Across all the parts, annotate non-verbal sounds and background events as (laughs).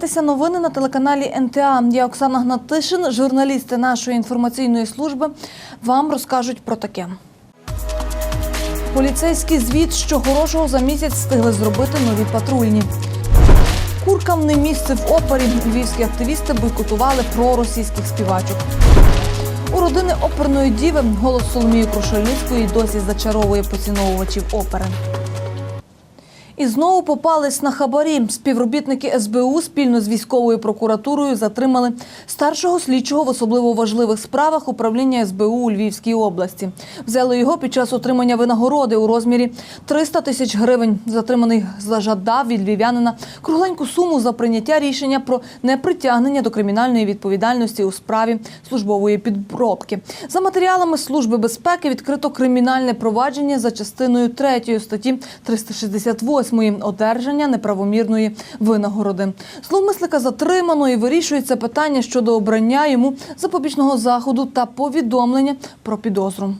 дивитеся новини на телеканалі НТА. Я Оксана Гнатишин, журналісти нашої інформаційної служби вам розкажуть про таке. Поліцейський звіт, що хорошого за місяць встигли зробити нові патрульні. Куркам не місце в опері. Львівські активісти бойкотували проросійських співачок. У родини оперної діви голос Соломії Крушельницької досі зачаровує поціновувачів опери. І знову попались на хабарі. Співробітники СБУ спільно з військовою прокуратурою затримали старшого слідчого в особливо важливих справах управління СБУ у Львівській області. Взяли його під час отримання винагороди у розмірі 300 тисяч гривень. Затриманий зажадав від львів'янина кругленьку суму за прийняття рішення про непритягнення до кримінальної відповідальності у справі службової підробки. За матеріалами Служби безпеки відкрито кримінальне провадження за частиною 3 статті 368 одержання неправомірної винагороди. Зловмисника затримано і вирішується питання щодо обрання йому запобіжного заходу та повідомлення про підозру.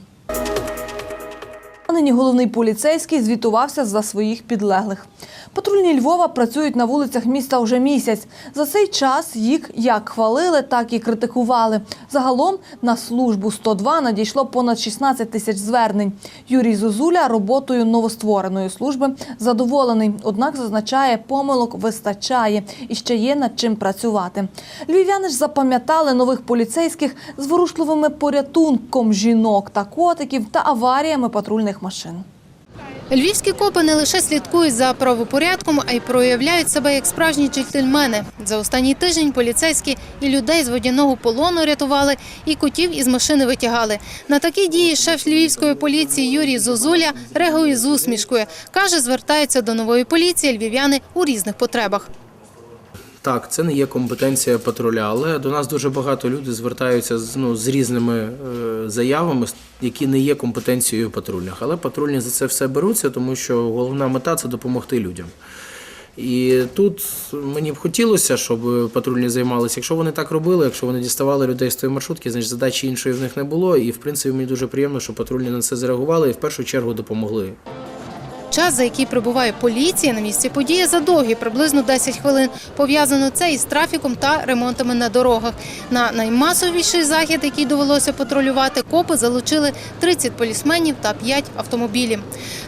Нині головний поліцейський звітувався за своїх підлеглих. Патрульні Львова працюють на вулицях міста вже місяць. За цей час їх як хвалили, так і критикували. Загалом на службу 102 надійшло понад 16 тисяч звернень. Юрій Зозуля роботою новоствореної служби задоволений. Однак зазначає, помилок вистачає і ще є над чим працювати. Львів'яни ж запам'ятали нових поліцейських з ворушливими порятунком жінок та котиків та аваріями патрульних машин. Львівські копи не лише слідкують за правопорядком, а й проявляють себе як справжні джентльмени. За останній тиждень поліцейські і людей з водяного полону рятували, і котів із машини витягали. На такі дії шеф львівської поліції Юрій Зозуля реагує з усмішкою. Каже, звертаються до нової поліції львів'яни у різних потребах. Так, це не є компетенція патруля, але до нас дуже багато людей звертаються з, ну, з різними е, заявами, які не є компетенцією патрульних. Але патрульні за це все беруться, тому що головна мета це допомогти людям. І тут мені б хотілося, щоб патрульні займалися. Якщо вони так робили, якщо вони діставали людей з тої маршрутки, значить задачі іншої в них не було. І в принципі мені дуже приємно, що патрульні на це зреагували і в першу чергу допомогли. Час, за який прибуває поліція на місці події, задовгий, приблизно 10 хвилин. Пов'язано це із трафіком та ремонтами на дорогах. На наймасовіший захід, який довелося патрулювати, копи залучили 30 полісменів та 5 автомобілів.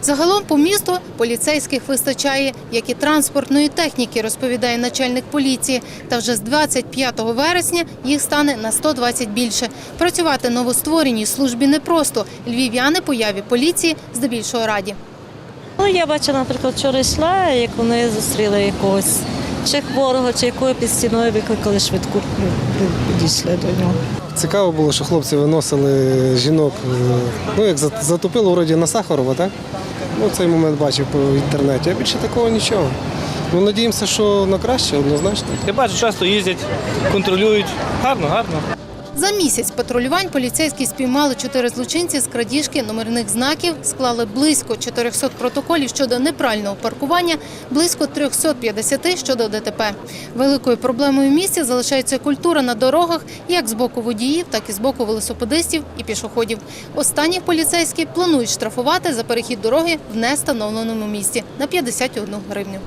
Загалом по місту поліцейських вистачає, як і транспортної техніки, розповідає начальник поліції. Та вже з 25 вересня їх стане на 120 більше. Працювати новоствореній службі непросто. Львів'яни появі поліції здебільшого раді. Ну, я бачила, наприклад, вчора йшла, як вони зустріли якогось чи хворого, чи якою під стіною викликали швидку, ну, підійшли до нього. Цікаво було, що хлопці виносили жінок, е, ну як за- затопило вроді на Сахарова, так? Ну, цей момент бачив по інтернеті, а більше такого нічого. Ну, надіємося, що на краще, однозначно. Я бачу, часто їздять, контролюють. Гарно, гарно. За місяць патрулювань поліцейські спіймали чотири злочинці з крадіжки номерних знаків, склали близько 400 протоколів щодо неправильного паркування, близько 350 щодо ДТП. Великою проблемою в місті залишається культура на дорогах як з боку водіїв, так і з боку велосипедистів і пішоходів. Останніх поліцейські планують штрафувати за перехід дороги в нестановленому місці на 51 гривню.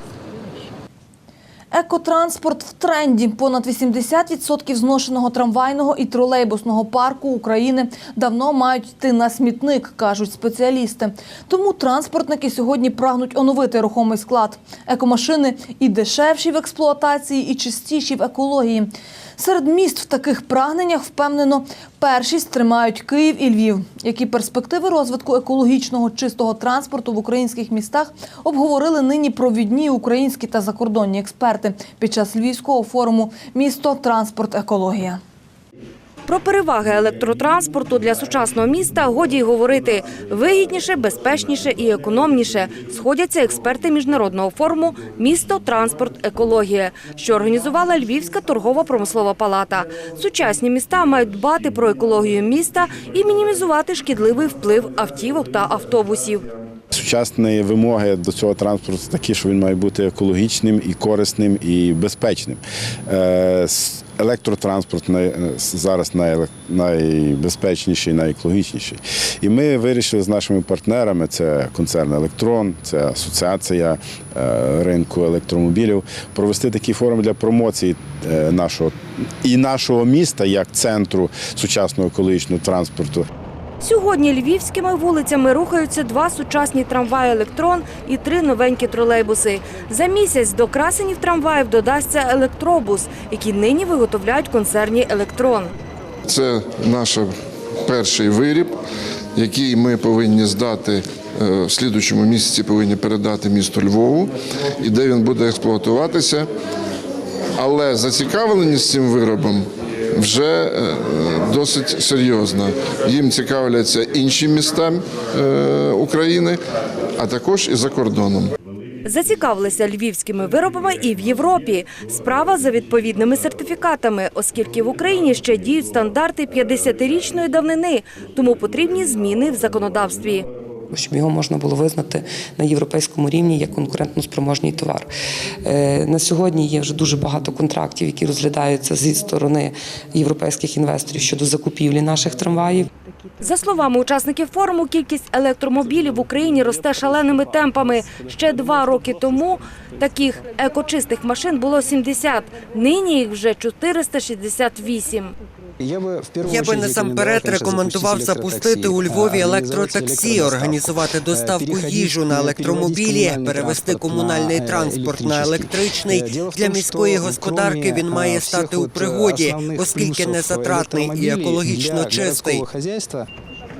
Екотранспорт в тренді. Понад 80% зношеного трамвайного і тролейбусного парку України давно мають йти на смітник, кажуть спеціалісти. Тому транспортники сьогодні прагнуть оновити рухомий склад. Екомашини і дешевші в експлуатації, і чистіші в екології. Серед міст в таких прагненнях впевнено першість тримають Київ і Львів. Які перспективи розвитку екологічного чистого транспорту в українських містах обговорили нині провідні українські та закордонні експерти під час львівського форуму Місто, транспорт, екологія. Про переваги електротранспорту для сучасного міста годі й говорити вигідніше, безпечніше і економніше. Сходяться експерти міжнародного форуму Місто, транспорт, екологія, що організувала Львівська торгово-промислова палата. Сучасні міста мають дбати про екологію міста і мінімізувати шкідливий вплив автівок та автобусів. Сучасні вимоги до цього транспорту такі, що він має бути екологічним і корисним і безпечним. Електротранспорт е, зараз найбезпечніший, найекологічніший. І ми вирішили з нашими партнерами: це концерн Електрон, це асоціація е, ринку електромобілів, провести такі форуми для промоції е, нашого і нашого міста як центру сучасного екологічного транспорту. Сьогодні львівськими вулицями рухаються два сучасні трамваї «Електрон» і три новенькі тролейбуси. За місяць до красенів трамваїв додасться електробус, який нині виготовляють концерні «Електрон». Це наш перший виріб, який ми повинні здати е, в слідучому місяці, повинні передати місту Львову, і де він буде експлуатуватися. Але зацікавленість цим виробом вже е, досить серйозна. Їм цікавляться інші міста е, України, а також і за кордоном. Зацікавилися львівськими виробами і в Європі. Справа за відповідними сертифікатами, оскільки в Україні ще діють стандарти 50-річної давнини, тому потрібні зміни в законодавстві. Щоб його можна було визнати на європейському рівні як конкурентноспроможний товар. Е, На сьогодні є вже дуже багато контрактів, які розглядаються зі сторони європейських інвесторів щодо закупівлі наших трамваїв. За словами учасників форуму, кількість електромобілів в Україні росте шаленими темпами. Ще два роки тому таких екочистих машин було 70, нині їх вже 468. Я би насамперед рекомендував запустити у Львові електротаксі, організувати доставку їжу на електромобілі, перевести комунальний транспорт на електричний. Для міської господарки він має стати у пригоді, оскільки не затратний і екологічно чистий.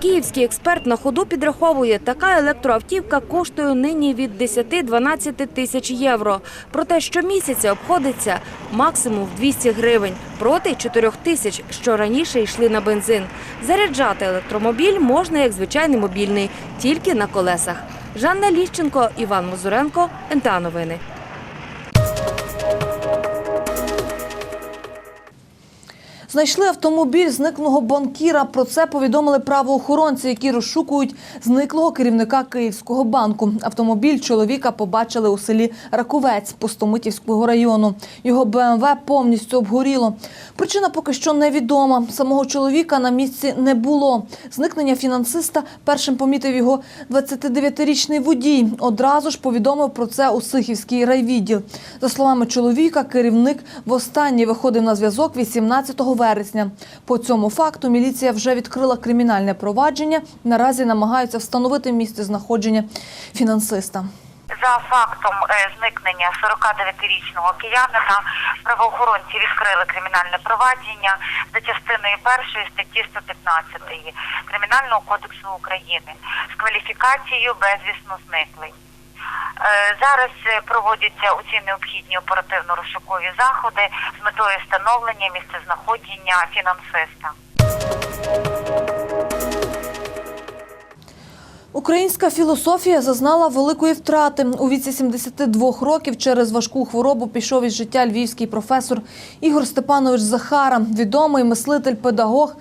Київський експерт на ходу підраховує, така електроавтівка коштує нині від 10-12 тисяч євро. Проте щомісяця обходиться максимум в 200 гривень проти 4 тисяч, що раніше йшли на бензин. Заряджати електромобіль можна як звичайний мобільний, тільки на колесах. Жанна Ліщенко, Іван Мозуренко, НТА Новини. Знайшли автомобіль зниклого банкіра. Про це повідомили правоохоронці, які розшукують зниклого керівника Київського банку. Автомобіль чоловіка побачили у селі Раковець Пустомитівського району. Його БМВ повністю обгоріло. Причина поки що невідома. Самого чоловіка на місці не було. Зникнення фінансиста першим помітив його 29-річний водій. Одразу ж повідомив про це у Сихівський райвідділ. За словами чоловіка, керівник востаннє виходив на зв'язок 18 вересня. По цьому факту міліція вже відкрила кримінальне провадження. Наразі намагаються встановити місце знаходження фінансиста. За фактом е, зникнення 49-річного киянина правоохоронці відкрили кримінальне провадження за частиною першої статті 115 Кримінального кодексу України з кваліфікацією безвісно зниклий. Е, Зараз е, проводяться усі необхідні оперативно-розшукові заходи з метою встановлення місцезнаходження фінансиста. Українська філософія зазнала великої втрати. У віці 72 років через важку хворобу пішов із життя львівський професор Ігор Степанович Захара, відомий мислитель, педагог.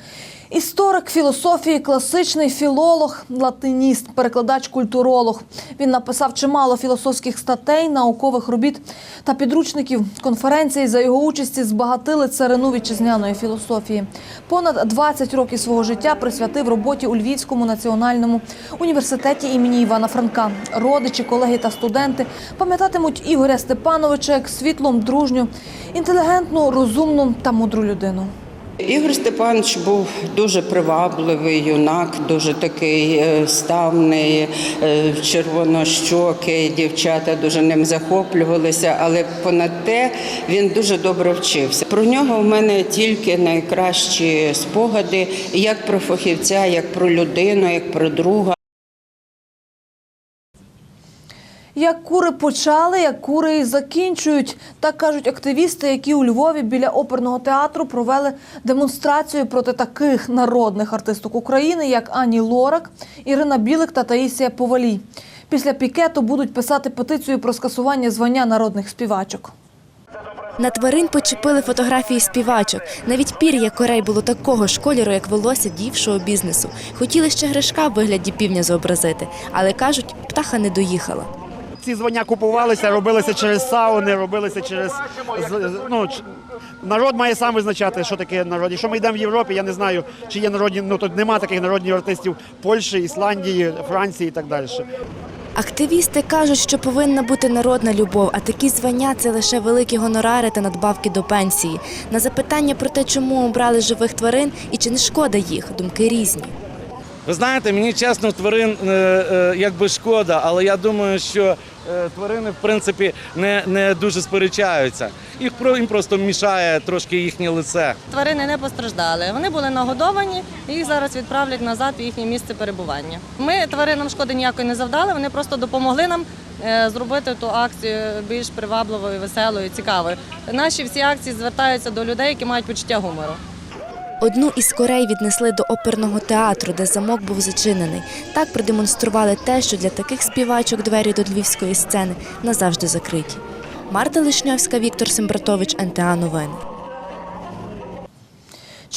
Історик філософії, класичний філолог, латиніст, перекладач, культуролог. Він написав чимало філософських статей, наукових робіт та підручників. Конференції за його участі збагатили царину вітчизняної філософії. Понад 20 років свого життя присвятив роботі у Львівському національному університеті імені Івана Франка. Родичі, колеги та студенти пам'ятатимуть Ігоря Степановича як світлу, дружню, інтелігентну, розумну та мудру людину. Ігор Степанович був дуже привабливий юнак, дуже такий е, ставний, червонощоки, червонощокий, дівчата дуже ним захоплювалися, але понад те він дуже добре вчився. Про нього в мене тільки найкращі спогади, як про фахівця, як про людину, як про друга. Як кури почали, як кури і закінчують. Так кажуть активісти, які у Львові біля оперного театру провели демонстрацію проти таких народних артисток України, як Ані Лорак, Ірина Білик та Таїсія Повалій. Після пікету будуть писати петицію про скасування звання народних співачок. На тварин почепили фотографії співачок. Навіть пір'я корей було такого ж кольору, як волосся дівшого бізнесу. Хотіли ще гришка в вигляді півня зобразити, але кажуть, птаха не доїхала. Ці звання купувалися, робилися через сауни, робилися через ну, народ має сам визначати, що таке народ. Якщо ми йдемо в Європі, я не знаю, чи є народні, ну тут нема таких народних артистів Польщі, Ісландії, Франції і так далі. Активісти кажуть, що повинна бути народна любов, а такі звання це лише великі гонорари та надбавки до пенсії. На запитання про те, чому обрали живих тварин і чи не шкода їх, думки різні. Ви знаєте, мені чесно, тварин е, е, якби шкода, але я думаю, що тварини в принципі не, не дуже сперечаються. Їх їм просто мішає трошки їхнє лице. Тварини не постраждали. Вони були нагодовані, їх зараз відправлять назад в їхнє місце перебування. Ми тваринам шкоди ніякої не завдали, вони просто допомогли нам е, зробити ту акцію більш привабливою, веселою, цікавою. Наші всі акції звертаються до людей, які мають почуття гумору. Одну із корей віднесли до оперного театру, де замок був зачинений. Так продемонстрували те, що для таких співачок двері до львівської сцени назавжди закриті. Марта Лишньовська, Віктор Сембратович, НТА Новини.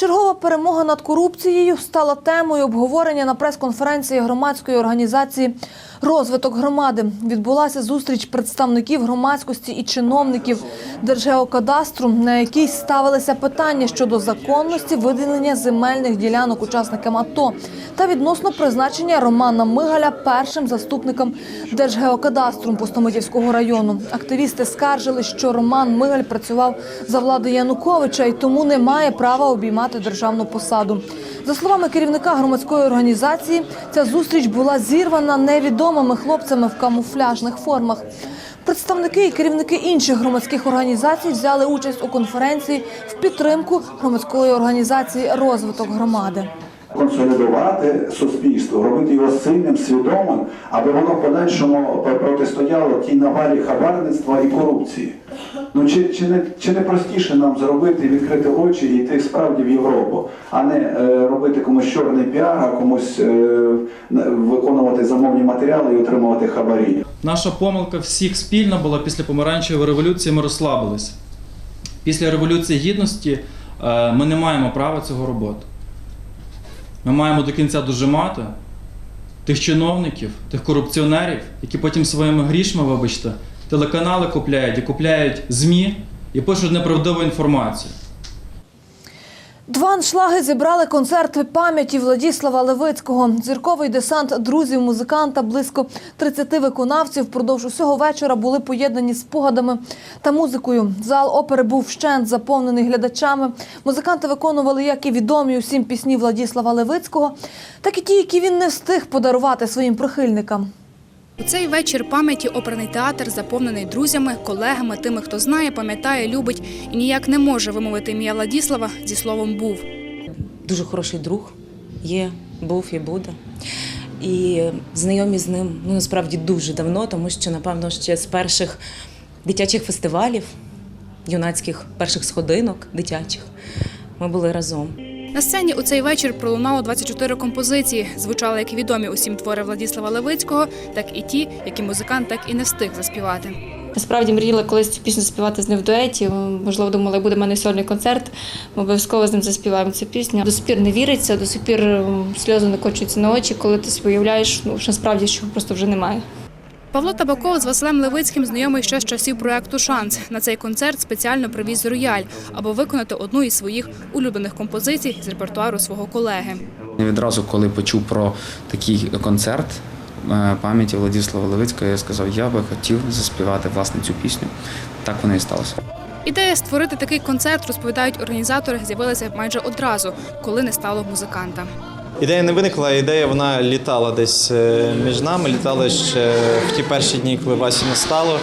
Чергова перемога над корупцією стала темою обговорення на прес-конференції громадської організації Розвиток громади відбулася зустріч представників громадськості і чиновників Держгеокадастру, на якій ставилися питання щодо законності виділення земельних ділянок учасникам АТО та відносно призначення Романа Мигаля першим заступником Держгеокадастру Пустомитівського району. Активісти скаржили, що Роман Мигаль працював за влади Януковича і тому не має права обіймати державну посаду. За словами керівника громадської організації, ця зустріч була зірвана невідомими хлопцями в камуфляжних формах. Представники і керівники інших громадських організацій взяли участь у конференції в підтримку громадської організації Розвиток громади. Консолідувати суспільство, робити його сильним, свідомим, аби воно в подальшому протистояло тій навалі хабарництва і корупції. Ну чи, чи, не, чи не простіше нам зробити, відкрити очі і йти справді в Європу, а не е, робити комусь чорний піар, а комусь е, виконувати замовні матеріали і отримувати хабарі? Наша помилка всіх спільна була після помаранчевої революції. Ми розслабилися. Після революції гідності е, ми не маємо права цього робити. Ми маємо до кінця дожимати тих чиновників, тих корупціонерів, які потім своїми грішми, вибачте, телеканали купляють і купляють ЗМІ і пишуть неправдиву інформацію. Два аншлаги зібрали концерт пам'яті Владіслава Левицького. Зірковий десант друзів музиканта, близько 30 виконавців впродовж усього вечора були поєднані спогадами та музикою. Зал опери був вщент заповнений глядачами. Музиканти виконували як і відомі усім пісні Владіслава Левицького, так і ті, які він не встиг подарувати своїм прихильникам. У цей вечір пам'яті оперний театр заповнений друзями, колегами, тими, хто знає, пам'ятає, любить і ніяк не може вимовити ім'я Владіслава зі словом був. дуже хороший друг є, був і буде. І знайомі з ним ну насправді дуже давно, тому що, напевно, ще з перших дитячих фестивалів, юнацьких перших сходинок дитячих, ми були разом. На сцені у цей вечір пролунало 24 композиції. Звучали як відомі усім твори Владіслава Левицького, так і ті, які музикант так і не встиг заспівати. Насправді мріяла колись цю пісню співати з ним в дуеті. Можливо, думала, буде в мене сольний концерт. Ми обов'язково з ним заспіваємо цю пісню. До сих пір не віриться, до сих пір м, сльози накочуються на очі, коли ти уявляєш, ну, що насправді що просто вже немає. Павло Табаков з Василем Левицьким знайомий ще з часів проекту Шанс. На цей концерт спеціально привіз рояль, аби виконати одну із своїх улюблених композицій з репертуару свого колеги. Відразу, коли почув про такий концерт е, пам'яті Владислава Левицького, я сказав, я би хотів заспівати власне цю пісню. Так воно і сталося. Ідея створити такий концерт, розповідають організатори, з'явилася майже одразу, коли не стало музиканта. Ідея не виникла, ідея вона літала десь е, між нами, літала ще в ті перші дні, коли Васі не стало.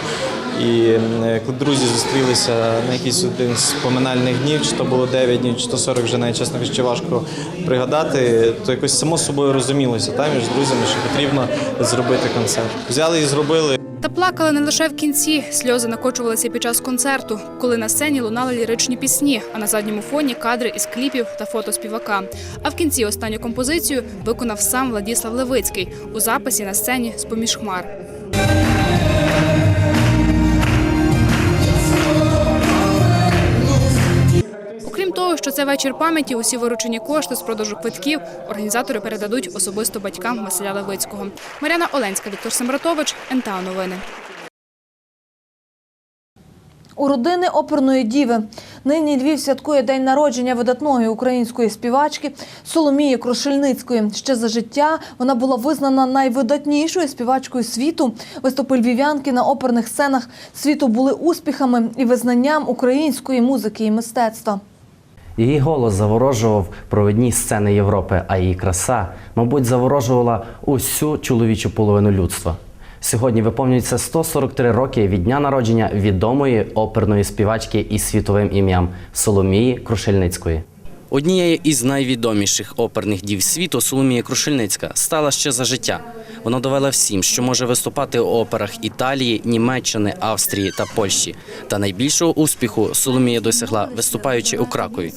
І е, коли друзі зустрілися на якийсь один з поминальних днів, чи то було 9 днів, чи то 40, вже навіть чесно кажучи, важко пригадати, то якось само собою розумілося та, між друзями, що потрібно зробити концерт. Взяли і зробили. Та плакали не лише в кінці. Сльози накочувалися під час концерту, коли на сцені лунали ліричні пісні, а на задньому фоні кадри із кліпів та фото співака. А в кінці останню композицію виконав сам Владіслав Левицький у записі на сцені з поміж хмар. Того, що це вечір пам'яті, усі виручені кошти з продажу квитків організатори передадуть особисто батькам Василя Левицького. Мар'яна Оленська, Віктор Семратович, НТА Новини. У родини оперної діви. Нині Львів святкує день народження видатної української співачки Соломії Крошельницької. Ще за життя вона була визнана найвидатнішою співачкою світу. Виступи львів'янки на оперних сценах світу були успіхами і визнанням української музики і мистецтва. Її голос заворожував провідні сцени Європи, а її краса, мабуть, заворожувала усю чоловічу половину людства. Сьогодні виповнюється 143 роки від дня народження відомої оперної співачки із світовим ім'ям Соломії Крушельницької. Однією із найвідоміших оперних дів світу Соломія Крушельницька стала ще за життя. Вона довела всім, що може виступати у операх Італії, Німеччини, Австрії та Польщі. Та найбільшого успіху Соломія досягла, виступаючи у Кракові.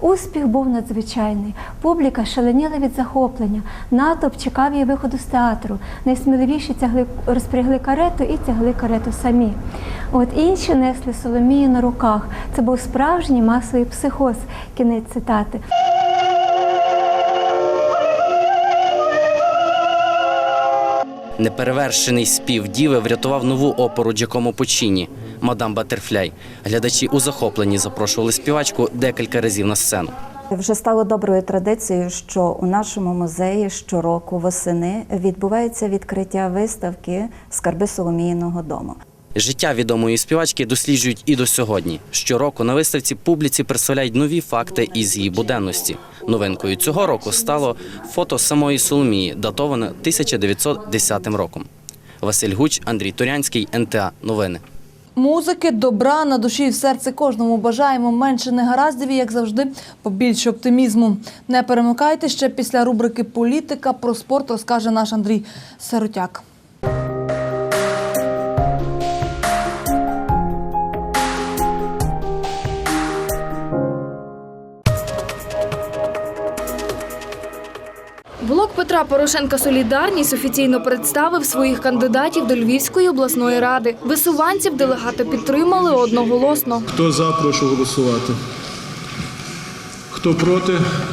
Успіх був надзвичайний. Публіка шаленіла від захоплення. Натовп чекав її виходу з театру. Найсміливіші тягли розпрягли карету і тягли карету самі. От інші несли Соломію на руках. Це був справжній масовий психоз. Кінець цитати. Неперевершений спів діви врятував нову оперу Джакомо Пучіні Мадам Батерфляй. Глядачі у захопленні запрошували співачку декілька разів на сцену. Вже стало доброю традицією, що у нашому музеї щороку восени відбувається відкриття виставки Скарби Соломіїного дому. Життя відомої співачки досліджують і до сьогодні. Щороку на виставці публіці представляють нові факти із її буденності. Новинкою цього року стало фото самої Соломії, датоване 1910 роком. Василь Гуч, Андрій Турянський, НТА. Новини. Музики, добра на душі і в серці кожному бажаємо менше негараздів і, як завжди, побільше оптимізму. Не перемикайте ще після рубрики Політика про спорт розкаже наш Андрій Сиротяк. Петра Порошенка Солідарність офіційно представив своїх кандидатів до Львівської обласної ради. Висуванців делегати підтримали одноголосно. Хто за, прошу голосувати. Хто проти,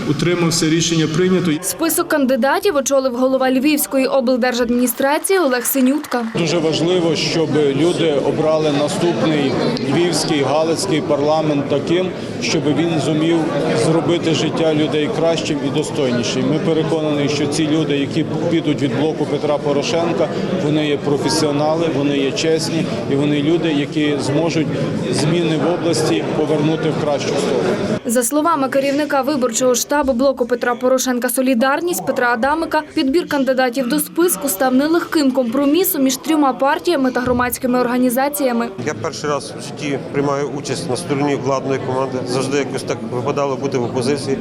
утримався, рішення прийнято. Список кандидатів очолив голова Львівської облдержадміністрації Олег Синютка. Дуже важливо, щоб люди обрали наступний львівський галицький парламент таким, щоб він зумів зробити життя людей кращим і достойнішим. Ми переконані, що ці люди, які підуть від блоку Петра Порошенка, вони є професіонали, вони є чесні і вони люди, які зможуть зміни в області повернути в кращу сторону. За словами керівника виборчого штабу блоку Петра Порошенка Солідарність Петра Адамика, підбір кандидатів до списку став нелегким компромісом між трьома партіями та громадськими організаціями. Я перший раз в житті приймаю участь на стороні владної команди. Завжди якось так випадало бути в опозиції.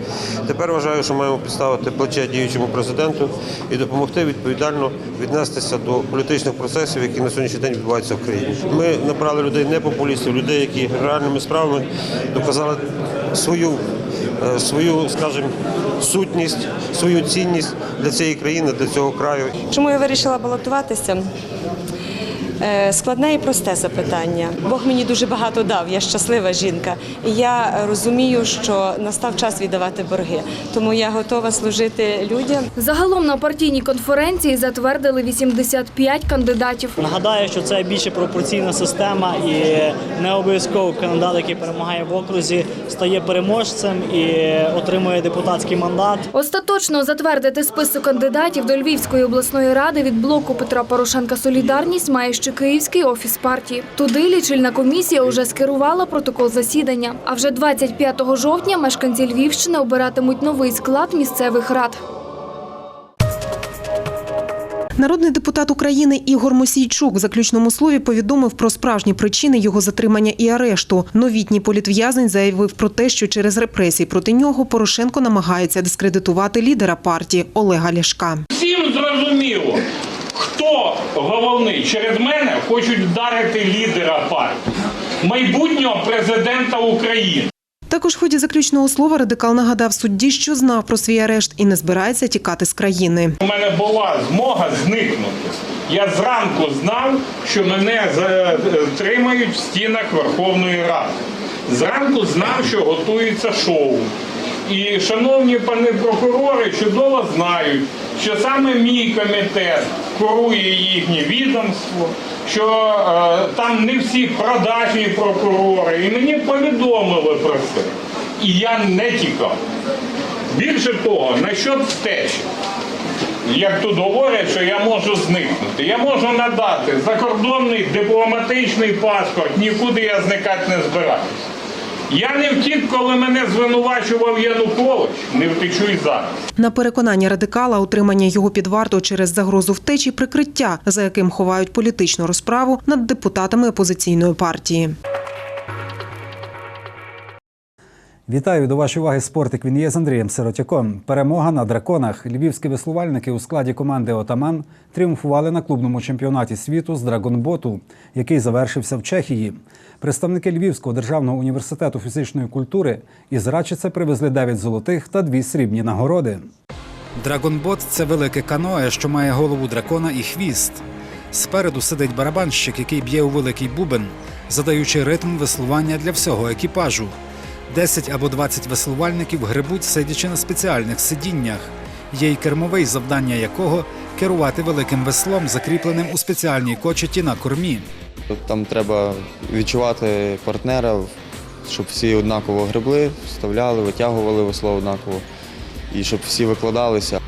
Тепер вважаю, що маємо підставити плече діючому президенту і допомогти відповідально віднестися до політичних процесів, які на сьогоднішній день відбуваються в країні. Ми набрали людей не популістів, людей, які реальними справами доказали свою, свою, скажімо, сутність, свою цінність для цієї країни, для цього краю. Чому я вирішила балотуватися? Е, Складне і просте запитання. Бог мені дуже багато дав. Я щаслива жінка. І я розумію, що настав час віддавати борги. Тому я готова служити людям. Загалом на партійній конференції затвердили 85 кандидатів. Нагадаю, що це більше пропорційна система, і не обов'язково кандидат, який перемагає в окрузі, стає переможцем і отримує депутатський мандат. Остаточно затвердити список кандидатів до Львівської обласної ради від блоку Петра Порошенка Солідарність має ще Київський офіс партії. Туди лічильна комісія уже скерувала протокол засідання. А вже 25 жовтня мешканці Львівщини обиратимуть новий склад місцевих рад. Народний депутат України Ігор Мосійчук в заключному слові повідомив про справжні причини його затримання і арешту. Новітній політв'язень заявив про те, що через репресії проти нього Порошенко намагається дискредитувати лідера партії Олега Ляшка. Всім зрозуміло, хто головний. Через мене хочуть вдарити лідера партії, майбутнього президента України. Також в ході заключного слова радикал нагадав судді, що знав про свій арешт і не збирається тікати з країни. У мене була змога зникнути. Я зранку знав, що мене затримають в стінах Верховної Ради. Зранку знав, що готується шоу. І шановні пани прокурори чудово знають, що саме мій комітет курує їхнє відомство, що е, там не всі продажні прокурори, і мені повідомили про це. І я не тікав. Більше того, насчет втечі. Як тут говорять, що я можу зникнути. Я можу надати закордонний дипломатичний паспорт, нікуди я зникати не збираюся. Я не втік, коли мене звинувачував Янукович, не втечу і зараз. На переконання радикала, утримання його під варто через загрозу втечі прикриття, за яким ховають політичну розправу над депутатами опозиційної партії. Вітаю до вашої уваги спортик. Він є з Андрієм Сиротяком. Перемога на драконах. Львівські веслувальники у складі команди Отаман тріумфували на клубному чемпіонаті світу з драгонботу, який завершився в Чехії. Представники Львівського державного університету фізичної культури із Рачице привезли 9 золотих та 2 срібні нагороди. Драгонбот це велике каное, що має голову дракона і хвіст. Спереду сидить барабанщик, який б'є у великий бубен, задаючи ритм веслування для всього екіпажу. 10 або 20 веслувальників гребуть, сидячи на спеціальних сидіннях. Є й кермовий, завдання якого керувати великим веслом, закріпленим у спеціальній кочеті на кормі. Там треба відчувати партнера, щоб всі однаково гребли, вставляли, витягували весло однаково і щоб всі викладалися.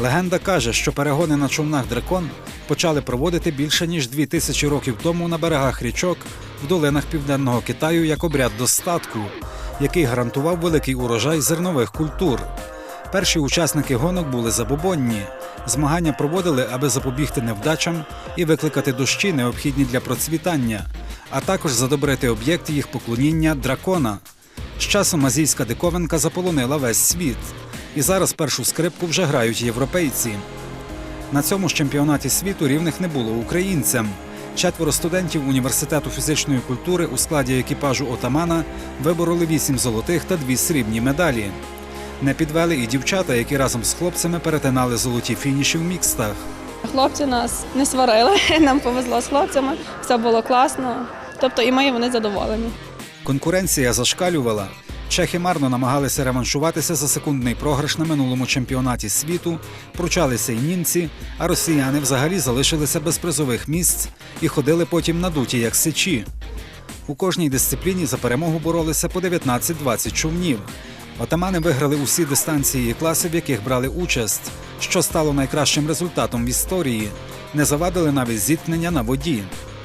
Легенда каже, що перегони на човнах дракон почали проводити більше ніж дві тисячі років тому на берегах річок в долинах південного Китаю як обряд достатку, який гарантував великий урожай зернових культур. Перші учасники гонок були забобонні. Змагання проводили, аби запобігти невдачам і викликати дощі, необхідні для процвітання, а також задобрити об'єкт їх поклоніння дракона. З часом азійська диковинка заполонила весь світ, і зараз першу скрипку вже грають європейці. На цьому ж чемпіонаті світу рівних не було українцям. Четверо студентів університету фізичної культури у складі екіпажу отамана вибороли вісім золотих та дві срібні медалі. Не підвели і дівчата, які разом з хлопцями перетинали золоті фініші в мікстах. Хлопці нас не сварили, (laughs) нам повезло з хлопцями, все було класно. Тобто і ми, і вони задоволені. Конкуренція зашкалювала. Чехи марно намагалися реваншуватися за секундний програш на минулому чемпіонаті світу, пручалися й німці, а росіяни взагалі залишилися без призових місць і ходили потім надуті, як сечі. У кожній дисципліні за перемогу боролися по 19-20 човнів. Отамани виграли усі дистанції і класи, в яких брали участь, що стало найкращим результатом в історії. Не завадили навіть зіткнення на воді.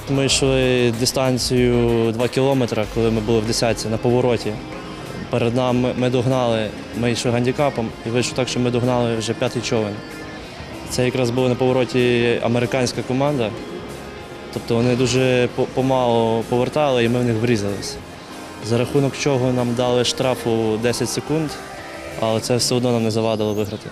Ми йшли дистанцію 2 кілометри, коли ми були в десятці на повороті. Перед нами ми догнали, ми йшли гандікапом і вийшло так, що ми догнали вже п'ятий човен. Це якраз була на повороті американська команда. Тобто вони дуже по- помало повертали і ми в них врізалися. За рахунок чого нам дали штрафу 10 секунд, але це все одно нам не завадило виграти.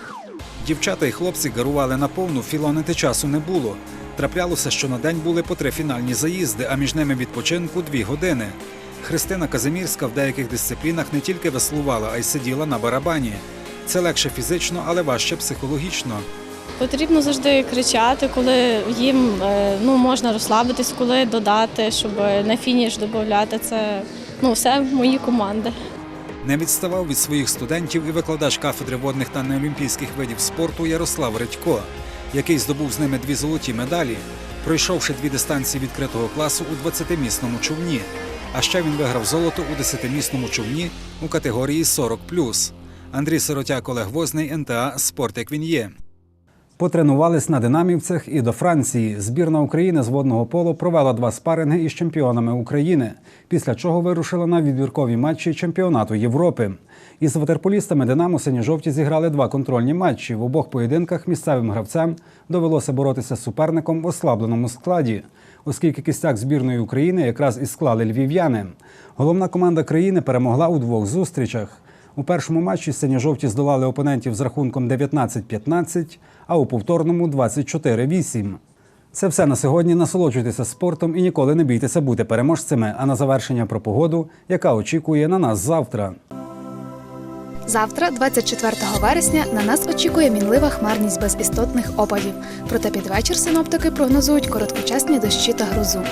Дівчата і хлопці гарували наповну, філонити часу не було. Траплялося, що на день були по три фінальні заїзди, а між ними відпочинку дві години. Христина Казимірська в деяких дисциплінах не тільки веслувала, а й сиділа на барабані. Це легше фізично, але важче психологічно. Потрібно завжди кричати, коли їм е, ну, можна розслабитись, коли додати, щоб на фініш додати. Це ну, все мої команди. Не відставав від своїх студентів і викладач кафедри водних та неолімпійських видів спорту Ярослав Редько, який здобув з ними дві золоті медалі, пройшовши дві дистанції відкритого класу у 20-місному човні. А ще він виграв золото у 10-місному човні у категорії 40+. Андрій Сиротяк, Олег Возний, НТА Спорт як він є. Потренувались на динамівцях і до Франції. Збірна України з водного полу провела два спаринги із чемпіонами України, після чого вирушила на відбіркові матчі чемпіонату Європи. Із ватерполістами Динамо сині-жовті зіграли два контрольні матчі. В обох поєдинках місцевим гравцям довелося боротися з суперником в ослабленому складі, оскільки кістяк збірної України якраз і склали львів'яни. Головна команда країни перемогла у двох зустрічах. У першому матчі сині-жовті здолали опонентів з рахунком 19-15, а у повторному 24-8. Це все на сьогодні. Насолоджуйтеся спортом і ніколи не бійтеся бути переможцями. А на завершення про погоду, яка очікує на нас завтра. Завтра, 24 вересня, на нас очікує мінлива хмарність без істотних опадів. Проте під вечір синоптики прогнозують короткочасні дощі та грозу.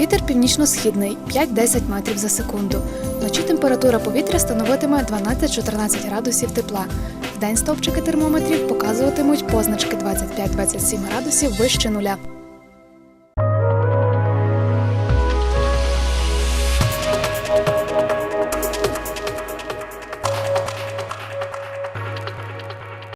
Вітер північно-східний 5-10 метрів за секунду. Вночі температура повітря становитиме 12-14 градусів тепла. Вдень стовпчики термометрів показуватимуть позначки 25-27 градусів вище нуля.